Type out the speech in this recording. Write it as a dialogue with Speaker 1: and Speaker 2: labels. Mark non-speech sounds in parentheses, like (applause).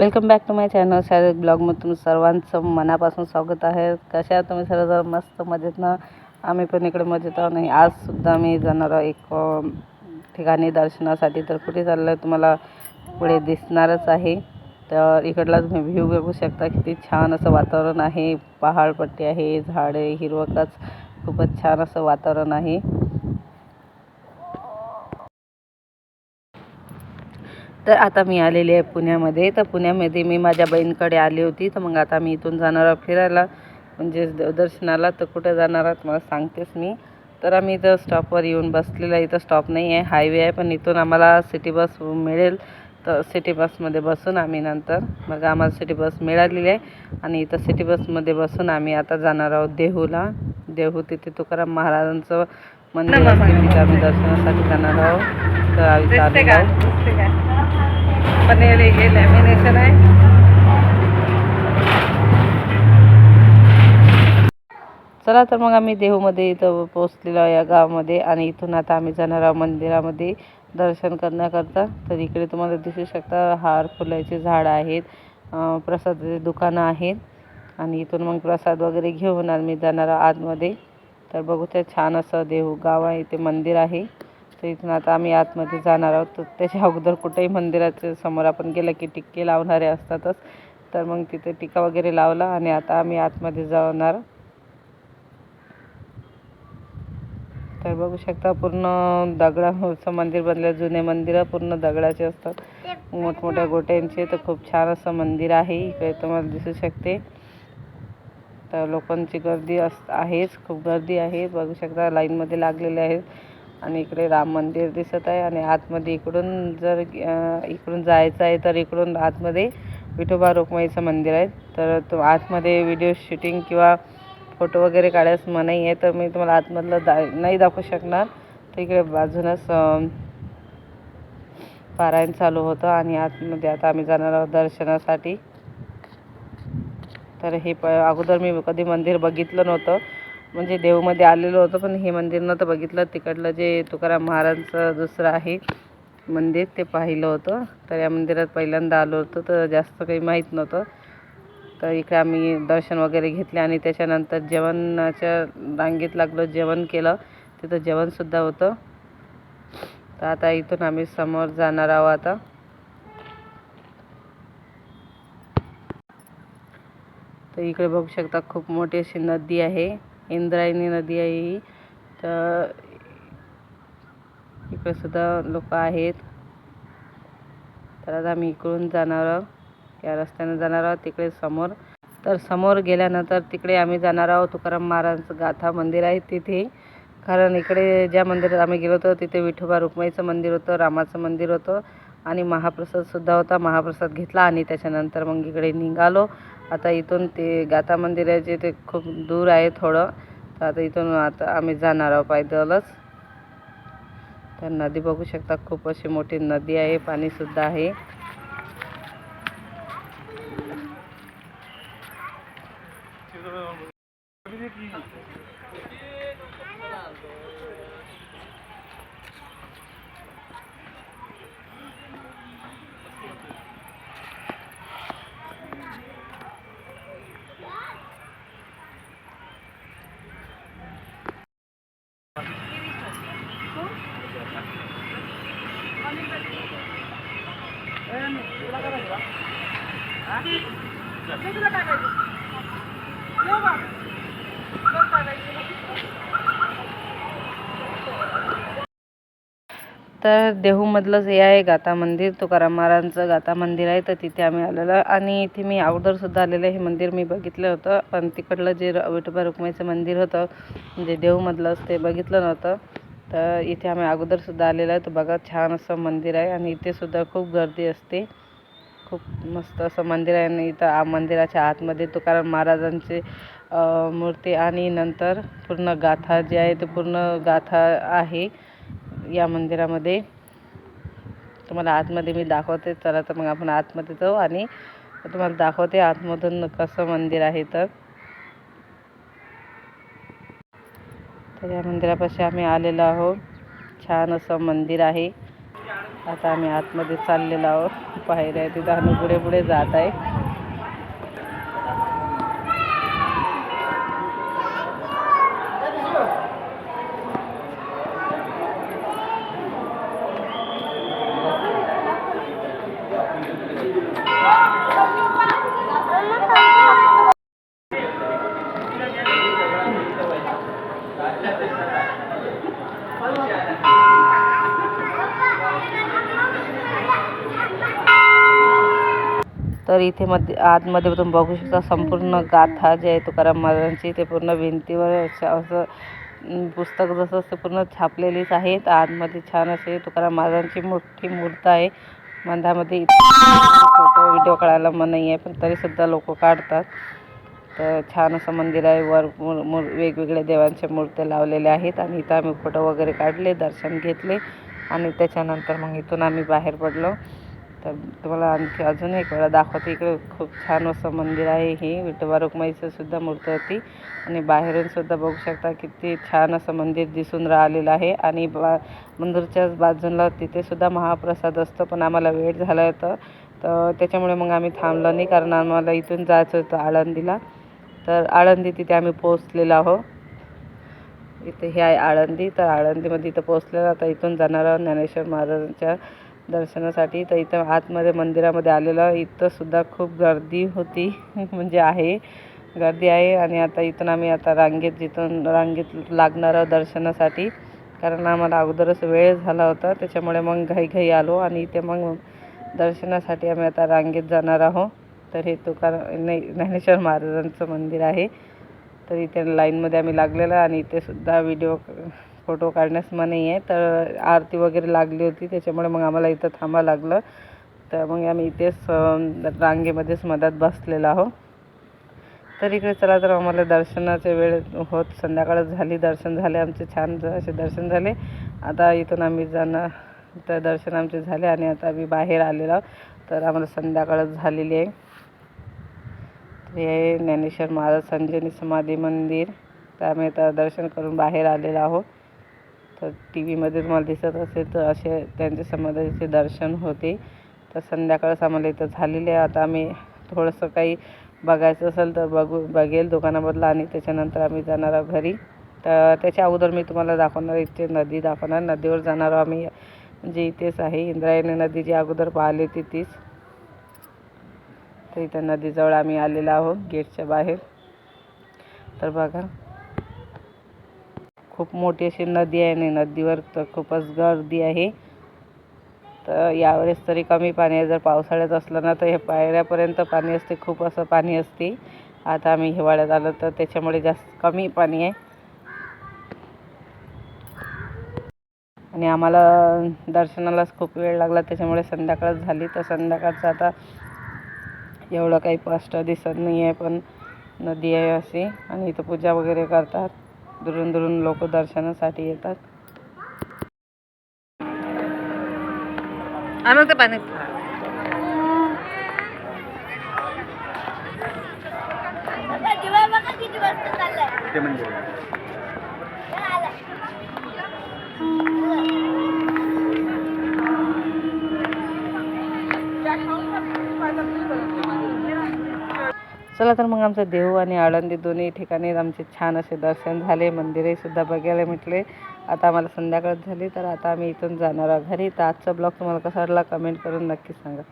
Speaker 1: Welcome back to my channel शाळेत ब्लॉगमध्ये तुमचं सर्वांचं मनापासून स्वागत आहे. कशा आहात तुम्ही सर्व मस्त मजेत ना? आम्ही पण इकडे मजेत आहोत नाही आजसुद्धा मी जाणार आहोत एक ठिकाणी दर्शनासाठी. तर कुठे चाललं आहे तुम्हाला पुढे दिसणारच आहे. तर इकडला तुम्ही व्ह्यू बघू शकता. किती छान असं वातावरण आहे. पहाडपट्टी आहे झाडे हिरवंगाच खूपच छान असं वातावरण आहे. तर आता मी आलेली आहे पुण्यामध्ये. तर पुण्यामध्ये मी माझ्या बहीणकडे आली होती. तर मग आता मी इथून जाणार आहे फिरायला. म्हणजे दर्शनाला. तर कुठे जाणार आहात मला सांगतेच मी. तर आम्ही इथं स्टॉपवर येऊन बसलेलं इथं स्टॉप नाही आहे. हायवे आहे. पण इथून आम्हाला सिटी बस मिळेल. तर सिटी बसमध्ये बसून आम्ही नंतर. मग आम्हाला सिटी बस मिळालेली आहे. आणि इथं सिटी बसमध्ये बसून आम्ही आता जाणार आहोत देहूला. देहू तिथे तुकाराम महाराजांचं मंदिर तिथे आम्ही दर्शनासाठी जाणार आहोत. तर आम्ही चाललेलो हे लॅमिनेशन आहे. चला तर मग आम्ही देहूमध्ये इथं पोचलेलो या गावामध्ये आणि इथून आता आम्ही जाणार आहोत मंदिरामध्ये दर्शन करण्याकरता. तर इकडे तुम्हाला दिसू शकता हार फुलाचे झाड आहेत प्रसादाचे दुकानं आहेत. आणि इथून मग प्रसाद वगैरे घेऊन आम्ही जाणार आहोत आतमध्ये. तर बघू त्या छान असं देहू गाव आहे इथे मंदिर आहे. तर इथून आता आम्ही आतमध्ये जाणार आहोत. तर त्याच्या अगोदर कुठेही मंदिराच्या समोर आपण गेलं की टिक्के लावणारे असतातच. तर मग तिथे टिका वगैरे लावला आणि आता आम्ही आतमध्ये जाणार. तर बघू शकता पूर्ण दगडाचं मंदिर बनलं जुने मंदिरं पूर्ण दगडाचे असतात. मोठमोठ्या गोट्यांचे तर खूप छान असं मंदिर आहे. इकडे तुम्हाला दिसू शकते. तर लोकांची गर्दी अस आहेच खूप गर्दी आहे. बघू शकता लाईनमध्ये लागलेले आहेत. आणि इकडे राम मंदिर दिसत आहे आणि आतमध्ये इकडून जर इकडून जायचं आहे तर इकडून आतमध्ये विठोबा रुक्माईचं मंदिर आहे. तर तो आतमध्ये व्हिडिओ शूटिंग किंवा फोटो वगैरे काढायस मनाई आहे. तर मी तुम्हाला आतमधलं दा नाही दाखवू शकणार. तर इकडे बाजूनच पारायण चालू होतं आणि आतमध्ये आता आम्ही जाणार आहोत दर्शनासाठी. तर हे प अगोदर मी कधी मंदिर बघितलं नव्हतं. म्हणजे देवमध्ये आलेलो होतो पण हे मंदिर नव्हतं बघितलं. तिकडलं जे तुकाराम महाराजांचं दुसरं आहे मंदिर ते पाहिलं होतं. तर या मंदिरात पहिल्यांदा आलो होतो तर जास्त काही माहीत नव्हतं. तर इकडे आम्ही दर्शन वगैरे घेतले आणि त्याच्यानंतर जेवणाच्या रांगेत लागलो जेवण केलं. तिथं जेवणसुद्धा होतं. तर आता इथून आम्ही समोर जाणार आहोत आता. तर इकडे बघू शकता खूप मोठी अशी नदी आहे. इंद्रायणी नदी आहे ही. तर इकडे सुद्धा लोक आहेत. तर आता आम्ही इकडून जाणार आहोत. या रस्त्याने जाणार आहोत तिकडे समोर. तर समोर गेल्यानंतर तिकडे आम्ही जाणार आहोत तुकाराम महाराजांचं गाथा मंदिर आहे तिथे. कारण इकडे ज्या मंदिरात आम्ही गेलो होतो तिथे विठोबा रुक्माईचं मंदिर होतं रामाचं मंदिर होतं. आणि महाप्रसादसुद्धा होता. महाप्रसाद घेतला आणि त्याच्यानंतर मग इकडे निघालो. आता इथून ते गाथा मंदिराचे ते खूप दूर आहे थोडं. तर आता इथून आता आम्ही जाणार आहोत पैदलच. तर नदी बघू शकता खूप अशी मोठी नदी आहे पाणीसुद्धा आहे. तर देहूमधलंच हे आहे गाथा मंदिर तुकाराम महाराजांचं गाथा मंदिर आहे तर तिथे आम्ही आलेलो. आणि इथे मी अगोदरसुद्धा आलेलं हे मंदिर मी बघितलं होतं. पण तिकडलं जे विठोबा रुक्माईचं मंदिर होतं म्हणजे देहूमधलंच ते बघितलं नव्हतं. तर इथे आम्ही अगोदरसुद्धा आलेलो आहे. तर बघा छान असं मंदिर आहे. आणि इथे सुद्धा खूप गर्दी असते. खूप मस्त असं मंदिर आहे आणि इथं आ मंदिराच्या आतमध्ये तुकाराम महाराजांची मूर्ती आणि नंतर पूर्ण गाथा जे आहे ते पूर्ण गाथा आहे या मंदिरामध्ये. तुम्हाला आतमध्ये मी दाखवते. चला तर मग आपण आतमध्ये जाऊ आणि तुम्हाला दाखवते आतमधून कसं मंदिर आहे तर तर या मंदिरापाशी आम्ही आलेलो आहोत. छान असं मंदिर आहे. आता आम्ही आतमध्ये चाललेलो आहोत. पायऱ्या आहे तिथं आम्ही पुढे पुढे जात आहे. तर इथे मध्ये आतमध्ये तुम्ही बघू शकता संपूर्ण गाथा जे आहे तुकाराम महाराजांची ते पूर्ण भिंतीवर असं असं पुस्तक जसं असं पूर्ण छापलेलीच आहेत आतमध्ये छान असे तुकाराम महाराजांची मोठी मूर्त आहे. मंदामध्ये फोटो व्हिडिओ काढायला मनाई आहे पण तरीसुद्धा लोक काढतात. तर छान असं मंदिर आहे वर मूर मूर वेगवेगळ्या देवांच्या मूर्त्या लावलेल्या आहेत आणि इथं आम्ही फोटो वगैरे काढले दर्शन घेतले आणि त्याच्यानंतर मग इथून आम्ही बाहेर पडलो. तर तुम्हाला आणखी अजून एक वेळा दाखवते. इकडे खूप छान असं मंदिर आहे हे. विठोबा रुक्माईचं सुद्धा मूर्ती होती. आणि बाहेरून सुद्धा बघू शकता किती छान असं मंदिर दिसून राहिलेलं आहे. आणि बा मंदिरच्याच बाजूला तिथे सुद्धा महाप्रसाद असतो पण आम्हाला वेळ झाला होता. तर त्याच्यामुळे मग आम्ही थांबलो नाही कारण आम्हाला इथून जायचं होतं आळंदीला. तर आळंदी तिथे आम्ही पोहोचलेलो आहोत इथे हे आहे आळंदी. तर आळंदीमध्ये इथं पोहोचलेलं आता इथून जाणार आहोत ज्ञानेश्वर महाराजांच्या दर्शनासाठी. तर इथं आतमध्ये मंदिरामध्ये आलेलं इथंसुद्धा खूप गर्दी होती. (laughs) म्हणजे आहे. गर्दी आहे आणि आता इथून आम्ही आता रांगेत जिथून रांगेत लागणार आहोत दर्शनासाठी. कारण आम्हाला अगोदरच वेळ झाला होता. त्याच्यामुळे मग घाई घाई आलो आणि इथे मग दर्शनासाठी आम्ही आता रांगेत जाणार आहोत. तर हे तुकार नाही ज्ञानेश्वर महाराजांचं मंदिर आहे. तर इथे लाईनमध्ये आम्ही लागलेलं आणि इथेसुद्धा व्हिडिओ फोटो काढण्यास मनाई आहे तर आरती वगैरे लागली होती त्याच्यामुळे मग आम्हाला इथं थांबावं लागलं. तर मग आम्ही इथेच रांगेमध्येच मधात बसलेलो आहोत. तर इकडे चला तर आम्हाला दर्शनाचे वेळ होत संध्याकाळ झाली दर्शन झाले आमचे छान असे दर्शन झाले. आता इथून आम्ही जाणार तर दर्शन आमचे झाले आणि आता आम्ही बाहेर आलेलो आहोत. तर आम्हाला संध्याकाळ झालेली आहे. तर हे ज्ञानेश्वर महाराज संजनी समाधी मंदिर. तर आम्ही आता दर्शन करून बाहेर आलेलो आहोत. तर टी व्हीमध्ये तुम्हाला दिसत असेल तर असे त्यांच्या समाधीचे दर्शन होते. तर संध्याकाळच आम्हाला इथं झालेले आहे. आता आम्ही थोडंसं काही बघायचं असेल तर बघू बघेल दुकानामधलं आणि त्याच्यानंतर आम्ही जाणार आहोत घरी. तर त्याच्या अगोदर मी तुम्हाला दाखवणार इथे नदी दाखवणार. नदीवर जाणार आहोत आम्ही. जे इथेच आहे. इंद्रायणी नदी जी अगोदर पाहिली होती तीच. तर इथं नदीजवळ आम्ही आलेलो आहोत गेटच्या बाहेर. तर बघा. खूप मोठी अशी नदी आहे आणि नदीवर तर खूपच गर्दी आहे. तर यावेळेस तरी कमी पाणी आहे. जर पावसाळ्यात असलं ना तर हे पायऱ्यापर्यंत पाणी असते. खूप असं पाणी असते. आता आम्ही हिवाळ्यात आलो तर त्याच्यामुळे जास्त कमी पाणी आहे. आणि आम्हाला दर्शनालाच खूप वेळ लागला. त्याच्यामुळे संध्याकाळ झाली. तर संध्याकाळचं आता एवढं काही स्पष्ट दिसत नाही आहे पण नदी आहे अशी. आणि इथं पूजा वगैरे करतात. दुरून दुरून लोक दर्शनासाठी येतात. ते पाणी?
Speaker 2: ते मंदिर
Speaker 1: चला तर मग आमचं देहू आणि आळंदी दोन्ही ठिकाणी आमचे छान असे दर्शन झाले मंदिरही सुद्धा बघायला मिटले. आता आम्हाला संध्याकाळ झाली तर आता आम्ही इथून जाणार आहोत घरी. तर आजचा ब्लॉग तुम्हाला कसा वाटला कमेंट करून नक्की सांगा.